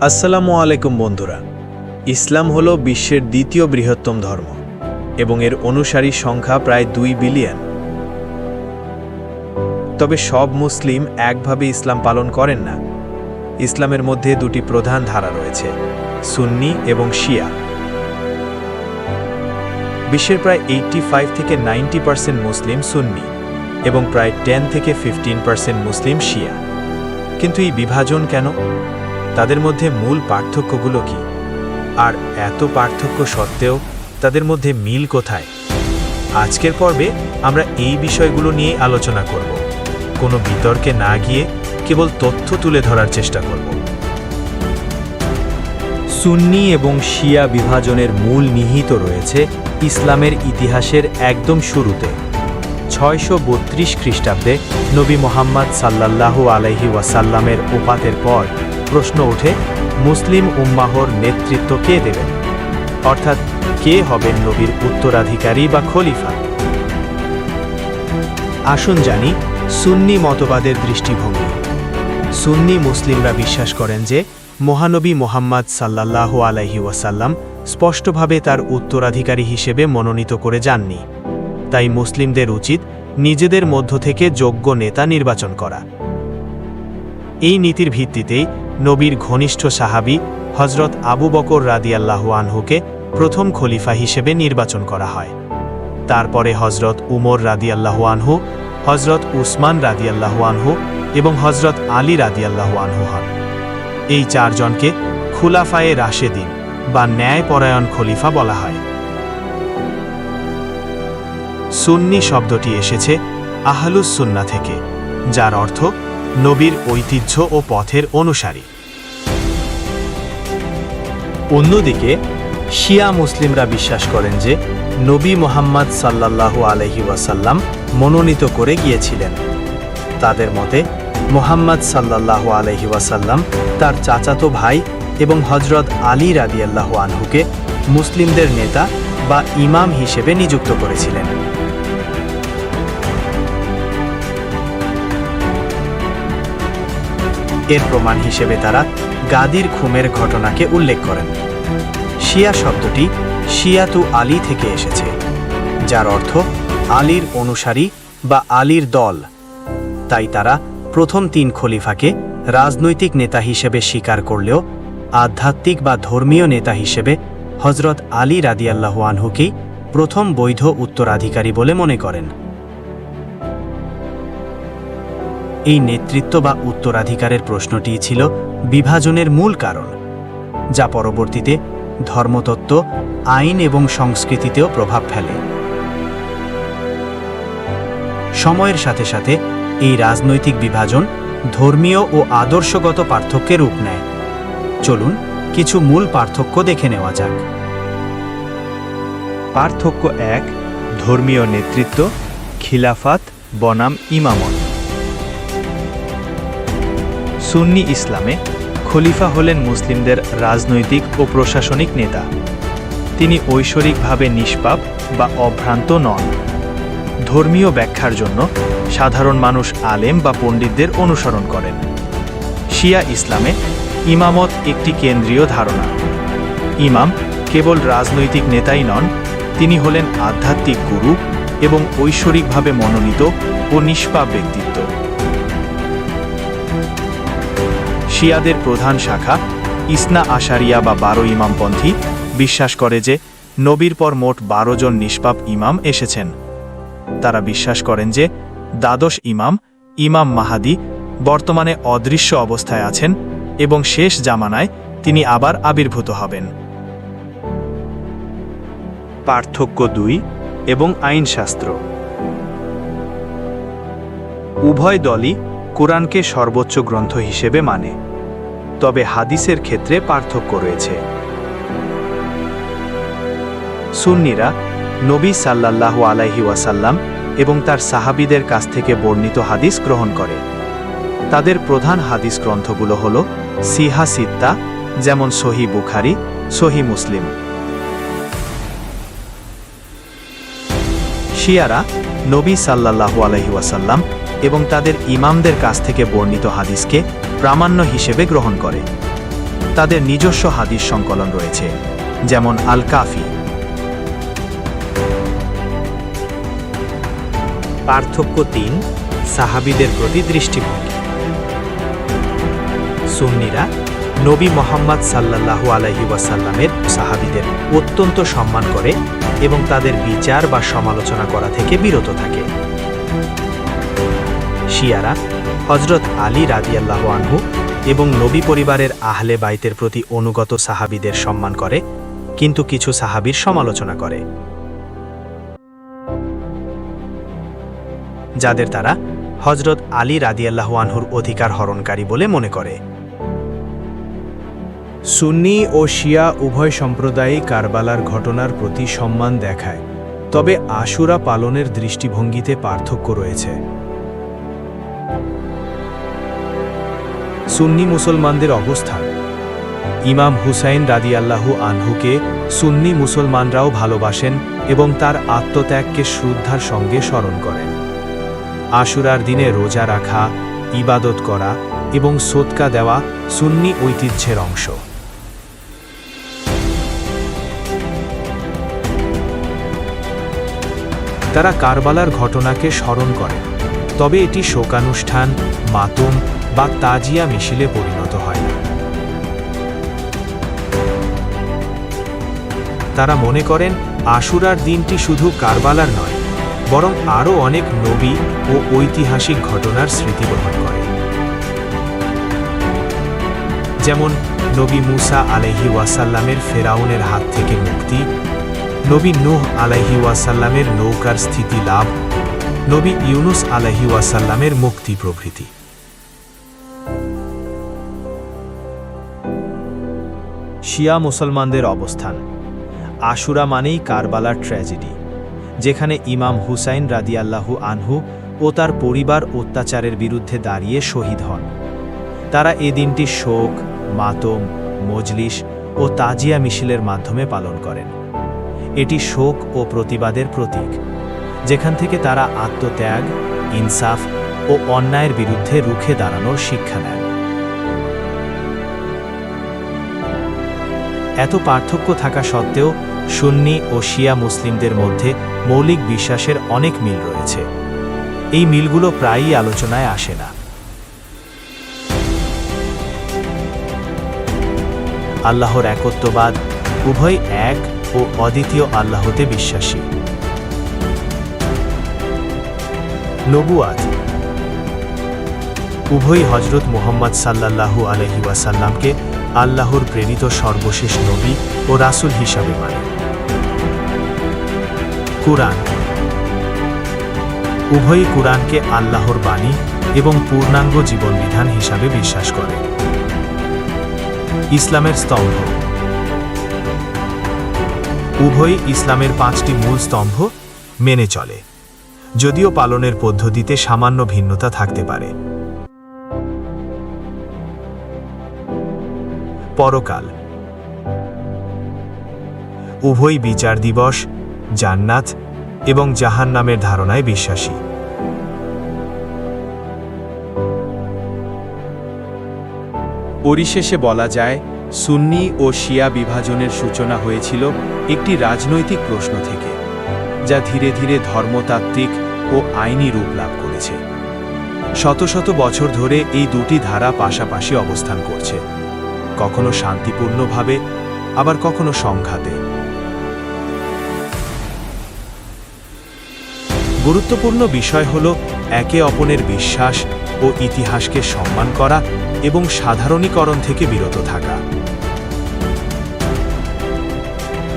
আসসালামু আলাইকুম বন্ধুরা। ইসলাম হল বিশ্বের দ্বিতীয় বৃহত্তম ধর্ম এবং এর অনুসারীর সংখ্যা প্রায় দুই বিলিয়ন। তবে সব মুসলিম একভাবে ইসলাম পালন করেন না। ইসলামের মধ্যে দুটি প্রধান ধারা রয়েছে, সুন্নি এবং শিয়া। বিশ্বের প্রায় এইটটি ফাইভ থেকে নাইনটি পার্সেন্ট মুসলিম সুন্নি। এবং প্রায় টেন থেকে ফিফটিন পার্সেন্ট মুসলিম শিয়া। কিন্তু এই বিভাজন কেন? তাদের মধ্যে মূল পার্থক্যগুলো কি? আর এত পার্থক্য সত্ত্বেও তাদের মধ্যে মিল কোথায়? আজকের পর্বে আমরা এই বিষয়গুলো নিয়ে আলোচনা করব। কোনো বিতর্কে না গিয়ে কেবল তথ্য তুলে ধরার চেষ্টা করব। সুন্নি এবং শিয়া বিভাজনের মূল নিহিত রয়েছে ইসলামের ইতিহাসের একদম শুরুতে। ছয়শো বত্রিশ খ্রিস্টাব্দে নবী মোহাম্মদ সাল্লাল্লাহু আলাইহি ওয়াসাল্লামের উপাতের পর প্রশ্ন ওঠে, মুসলিম উম্মাহর নেতৃত্ব কে দেবেন? অর্থাৎ কে হবেন নবীর উত্তরাধিকারী বা খলিফা? আসুন জানি সুন্নি মতবাদের দৃষ্টিভঙ্গি। সুন্নি মুসলিমরা বিশ্বাস করেন যে মহানবী মোহাম্মদ সাল্লাল্লাহ আলাইহি ওয়াসাল্লাম স্পষ্টভাবে তার উত্তরাধিকারী হিসেবে মনোনীত করে যাননি। তাই মুসলিমদের উচিত নিজেদের মধ্য থেকে যোগ্য নেতা নির্বাচন করা। এই নীতির ভিত্তিতেই নবীর ঘনিষ্ঠ সাহাবি হজরত আবু বকর রাদিয়াল্লাহু আনহুকে প্রথম খলিফা হিসেবে নির্বাচন করা হয়। তারপরে হজরত উমর রাদিয়াল্লাহু আনহু হজরত উসমান রাদিয়াল্লাহু আনহু এবং হজরত আলী রাদিয়াল্লাহু আনহু হন। এই চারজনকে খুলাফায়ে রাশেদিন বা ন্যায়পরায়ণ খলিফা বলা হয়। সুন্নি শব্দটি এসেছে আহলুস সুন্না থেকে, যার অর্থ নবীর ঐতিহ্য ও পথের অনুসারী। অন্যদিকে, শিয়া মুসলিমরা বিশ্বাস করেন যে নবী মোহাম্মদ সাল্লাল্লাহু আলহি ওয়াসাল্লাম মনোনীত করে গিয়েছিলেন। তাদের মতে, মোহাম্মদ সাল্লাল্লাহু আলহি ওয়াসাল্লাম তার চাচাতো ভাই এবং হজরত আলী রাদিয়াল্লাহু আনহুকে মুসলিমদের নেতা বা ইমাম হিসেবে নিযুক্ত করেছিলেন। এর প্রমাণ হিসেবে তারা গাদির খুমের ঘটনাকে উল্লেখ করেন। শিয়া শব্দটি শিয়াতু আলী থেকে এসেছে, যার অর্থ আলীর অনুসারী বা আলীর দল। তাই তারা প্রথম তিন খলিফাকে রাজনৈতিক নেতা হিসেবে স্বীকার করলেও আধ্যাত্মিক বা ধর্মীয় নেতা হিসেবে হজরত আলী রাদিয়াল্লাহু আনহুকেই প্রথম বৈধ উত্তরাধিকারী বলে মনে করেন। এই নেতৃত্ব বা উত্তরাধিকারের প্রশ্নটি ছিল বিভাজনের মূল কারণ, যা পরবর্তীতে ধর্মতত্ত্ব, আইন এবং সংস্কৃতিতেও প্রভাব ফেলে। সময়ের সাথে সাথে এই রাজনৈতিক বিভাজন ধর্মীয় ও আদর্শগত পার্থক্যের রূপ নেয়। চলুন কিছু মূল পার্থক্য দেখে নেওয়া যাক। পার্থক্য এক, ধর্মীয় নেতৃত্ব, খিলাফাত, বনাম ইমামত। সুন্নি ইসলামে খলিফা হলেন মুসলিমদের রাজনৈতিক ও প্রশাসনিক নেতা। তিনি ঐশ্বরিকভাবে নিষ্পাপ বা অভ্রান্ত নন। ধর্মীয় ব্যাখ্যার জন্য সাধারণ মানুষ আলেম বা পণ্ডিতদের অনুসরণ করেন। শিয়া ইসলামে ইমামত একটি কেন্দ্রীয় ধারণা। ইমাম কেবল রাজনৈতিক নেতাই নন, তিনি হলেন আধ্যাত্মিক গুরু এবং ঐশ্বরিকভাবে মনোনীত ও নিষ্পাপ ব্যক্তিত্ব। শিয়াদের প্রধান শাখা, ইসনা আশারিয়া বা বারো ইমামপন্থী, বিশ্বাস করে যে নবীর পর মোট বারো জন নিষ্পাপ ইমাম এসেছেন। তারা বিশ্বাস করেন যে দ্বাদশ ইমাম ইমাম মাহাদি, বর্তমানে অদৃশ্য অবস্থায় আছেন এবং শেষ জামানায় তিনি আবার আবির্ভূত হবেন। পার্থক্য দুই এবং আইনশাস্ত্র। উভয় দলই কোরআনকে সর্বোচ্চ গ্রন্থ হিসেবে মানে তবে হাদিসের ক্ষেত্রে পার্থক্য রয়েছে। সুন্নিরা নবী সাল্লাল্লাহু আলাইহি ওয়াসাল্লাম এবং তার সাহাবিদের কাছ থেকে বর্ণিত হাদিস গ্রহণ করে। তাদের প্রধান হাদিস গ্রন্থগুলো হল সিহা সিত্তা, যেমন সহি বুখারি, সহি মুসলিম। শিয়ারা নবী সাল্লাল্লাহু আলাইহি ওয়াসাল্লাম এবং তাদের ইমামদের কাছ থেকে বর্ণিত হাদিসকে প্রামাণ্য হিসেবে গ্রহণ করে। তাদের নিজস্ব হাদিস সংকলন রয়েছে, যেমন আল কাফি পার্থক্য তিন, সাহাবিদের প্রতি দৃষ্টিভঙ্গি। সুন্নিরা নবী মোহাম্মদ সাল্লাল্লাহু আলাইহি ওয়াসাল্লামের সাহাবিদের অত্যন্ত সম্মান করে এবং তাদের বিচার বা সমালোচনা করা থেকে বিরত থাকে। শিয়ারা হজরত আলী রাদিয়াল্লাহ আনহু এবং নবী পরিবারের আহলে বাইতের প্রতি অনুগত সাহাবিদের সম্মান করে, কিন্তু কিছু সাহাবীর সমালোচনা করে। যাদের তারা হজরত আলী রাদিয়াল্লাহ আনহুর অধিকার হরণকারী বলে মনে করে। সুন্নি ও শিয়া উভয় সম্প্রদায়ই কারবালার ঘটনার প্রতি সম্মান দেখায়, তবে আশুরা পালনের দৃষ্টিভঙ্গিতে পার্থক্য রয়েছে। সুন্নি মুসলমানদের অবস্থান। ইমাম হুসাইন রাদি রাদিয়াল্লাহু আনহুকে সুন্নি মুসলমানরাও ভালোবাসেন এবং তার আত্মত্যাগকে শ্রদ্ধার সঙ্গে স্মরণ করেন। আশুরার দিনে রোজা রাখা, ইবাদত করা এবং সোদকা দেওয়া সুন্নি ঐতিহ্যের অংশ। তারা কারবালার ঘটনাকে স্মরণ করে তবে এটি শোকানুষ্ঠান, মাতম বা তাজিয়া মিছিলে পরিণত হয় না। তারা মনে করেন, আশুরার দিনটি শুধু কারবালার নয়, বরং আরও অনেক নবী ও ঐতিহাসিক ঘটনার স্মৃতি বহন করে। যেমন, নবী মুসা আলাইহি ওয়াসাল্লামের ফেরাউনের হাত থেকে মুক্তি, নবী নূহ আলাইহি ওয়াসাল্লামের নৌকার স্থিতি লাভ নবী ইউনুস আলাইহি ওয়াসাল্লামের মুক্তি প্রভৃতি। শিয়া মুসলমানদের অবস্থান। আশুরা মানেই কারবালার ট্র্যাজেডি, যেখানে ইমাম হুসাইন রাদিয়াল্লাহু আনহু ও তার পরিবার অত্যাচারের বিরুদ্ধে দাঁড়িয়ে শহীদ হন। তারা এ দিনটি শোক, মাতম, মজলিস ও তাজিয়া মিছিলের মাধ্যমে পালন করেন। এটি শোক ও প্রতিবাদের প্রতীক। যেখান থেকে তারা আত্মত্যাগ, ইনসাফ ও অন্যায়ের বিরুদ্ধে রুখে দাঁড়ানোর শিক্ষা নেন। এত পার্থক্য থাকা সত্ত্বেও সুন্নি ও শিয়া মুসলিমদের মধ্যে মৌলিক বিশ্বাসের অনেক মিল রয়েছে। এই মিলগুলো প্রায়ই আলোচনায় আসে না। আল্লাহর একত্ববাদ উভয় এক ও অদ্বিতীয় আল্লাহতে বিশ্বাসী। নবুয়াত। উভয় হজরত মুহাম্মদ সাল্লাল্লাহু আলহি ওয়াসাল্লামকে আল্লাহর প্রেরিত সর্বশেষ নবী ও রাসূল হিসাবে মানে। কুরআন। উভয়ই কুরআনকে আল্লাহর বাণী এবং পূর্ণাঙ্গ জীবনবিধান হিসাবে বিশ্বাস করে। ইসলামের স্তম্ভ। উভয় ইসলামের পাঁচটি মূল স্তম্ভ মেনে চলে। যদিও পালনের পদ্ধতিতে সামান্য ভিন্নতা থাকতে পারে। পরকাল। উভয় বিচার দিবস, জান্নাত এবং জাহান নামের ধারণায় বিশ্বাসী। পরিশেষে বলা যায়, সুন্নি ও শিয়া বিভাজনের সূচনা হয়েছিল একটি রাজনৈতিক প্রশ্ন থেকে। যা ধীরে ধীরে ধর্মতাত্ত্বিক ও আইনি রূপ লাভ করেছে। শত শত বছর ধরে এই দুটি ধারা পাশাপাশি অবস্থান করছে। কখনো শান্তিপূর্ণভাবে, আবার কখনো সংঘাতে। গুরুত্বপূর্ণ বিষয় হল একে অপরের বিশ্বাস ও ইতিহাসকে সম্মান করা এবং সাধারণীকরণ থেকে বিরত থাকা।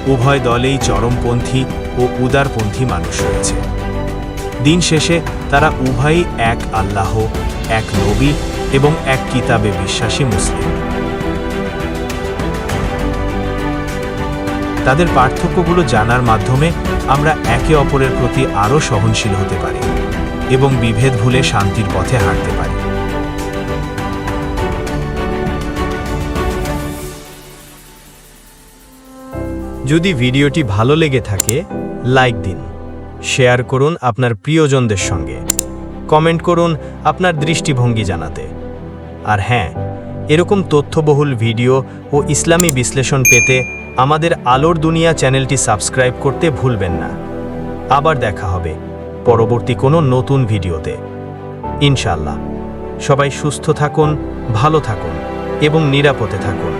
উভয় দলেই চরমপন্থী ও উদারপন্থী মানুষ রয়েছে। দিন শেষে তারা উভয়ই এক আল্লাহ, এক নবী এবং এক কিতাবে বিশ্বাসী মুসলিম। তাদের পার্থক্যগুলো জানার মাধ্যমে আমরা একে অপরের প্রতি আরও সহনশীল হতে পারি এবং বিভেদ ভুলে শান্তির পথে হাঁটতে পারি। যদি ভিডিওটি ভালো লেগে থাকে, লাইক দিন, শেয়ার করুন আপনার প্রিয়জনদের সঙ্গে, কমেন্ট করুন আপনার দৃষ্টিভঙ্গি জানাতে। আর হ্যাঁ এরকম তথ্যবহুল ভিডিও ও ইসলামী বিশ্লেষণ পেতে আমাদের আলোর দুনিয়া চ্যানেলটি সাবস্ক্রাইব করতে ভুলবেন না। আবার দেখা হবে পরবর্তী কোনো নতুন ভিডিওতে। ইনশাল্লাহ সবাই সুস্থ থাকুন, ভালো থাকুন এবং নিরাপদে থাকুন।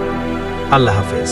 আল্লাহ হাফেজ।